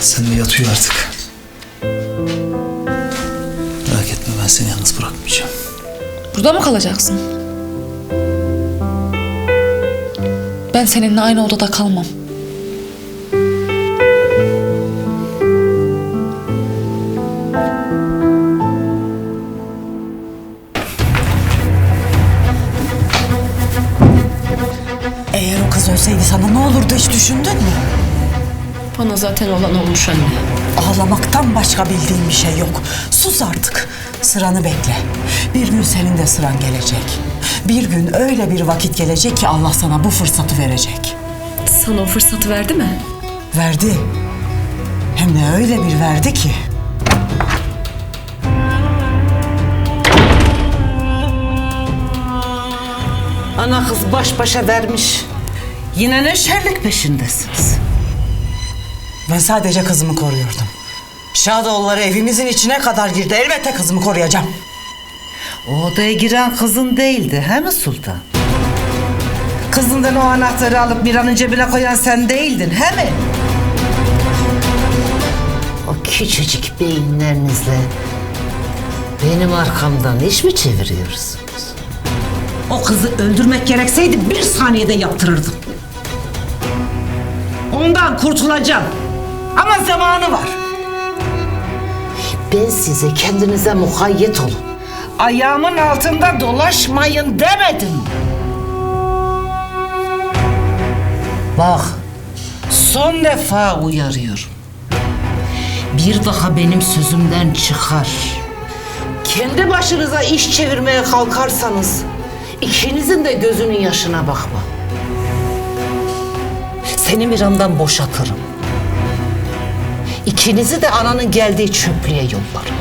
Zaten de yatıyor artık. Merak etme ben seni yalnız bırakmayacağım. Burada mı kalacaksın? Ben seninle aynı odada kalmam. Eğer o kız ölseydi sana ne olurdu hiç düşündün mü? Bana zaten olan olmuş anne. Ağlamaktan başka bildiğin bir şey yok. Sus artık. Sıranı bekle. Bir gün senin de sıran gelecek. Bir gün öyle bir vakit gelecek ki Allah sana bu fırsatı verecek. Sana o fırsatı verdi mi? Verdi. Hem de öyle bir verdi ki. Ana kız baş başa vermiş. Yine ne şerlik peşindesiniz? Ben sadece kızımı koruyordum. Şadoğulları evimizin içine kadar girdi. Elbette kızımı koruyacağım. O odaya giren kızın değildi, he mi Sultan? Kızından o anahtarı alıp bir an cebine koyan sen değildin, he mi? O küçücük beyinlerinizle benim arkamdan iş mi çeviriyorsunuz? O kızı öldürmek gerekseydi bir saniyede yaptırırdım. Ondan kurtulacağım. Ama zamanı var. Ben size kendinize mukayyet olun. Ayağımın altında dolaşmayın demedim. Bak, son defa uyarıyorum. Bir daha benim sözümden çıkar. Kendi başınıza iş çevirmeye kalkarsanız ikinizin de gözünün yaşına bakma. Seni Miran'dan boşatırım. İkinizi de ananın geldiği çöplüğe yollarım.